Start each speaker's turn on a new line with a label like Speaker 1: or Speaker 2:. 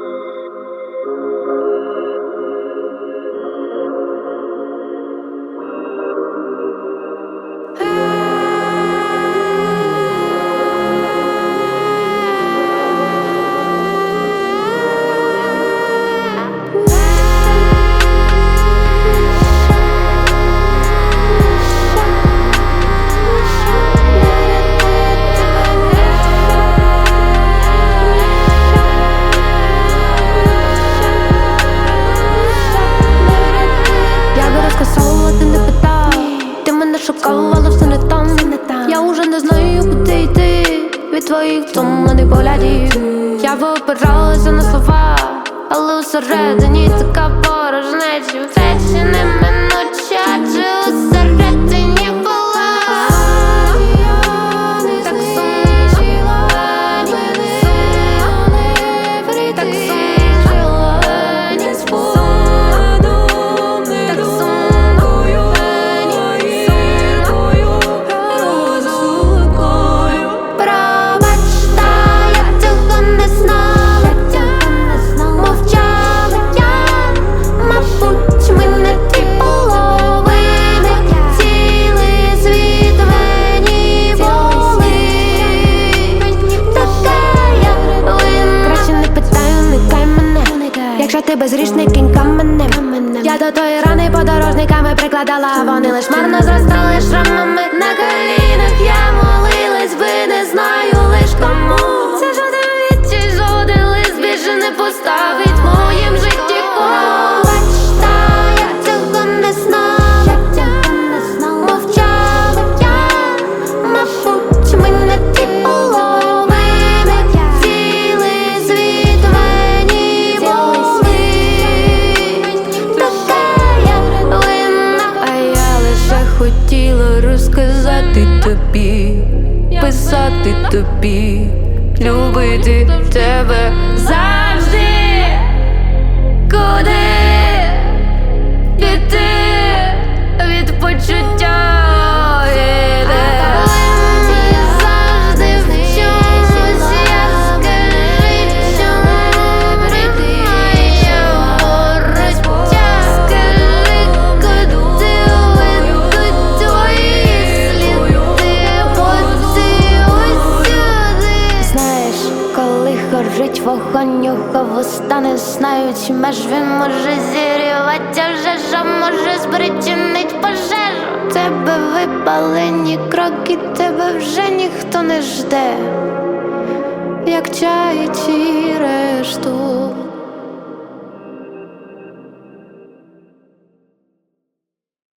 Speaker 1: thank you Я ти не питав. Ти мене шукала, але все не там. Я уже не знаю, куди йти Від твоїх втомлених поглядів. Я випиралася на слова Але усередині така кінь каменним. Я до тої рани подорожниками прикладала Вони лиш марно зростали шрамами хотіла розказати тобі Писати тобі Любити тебе. завжди горить вогонь, його вуста не знають меж Він може зірвати, що може спричинить пожежу? Тебе випалені кроки, тебе вже ніхто не жде. Як чаї ті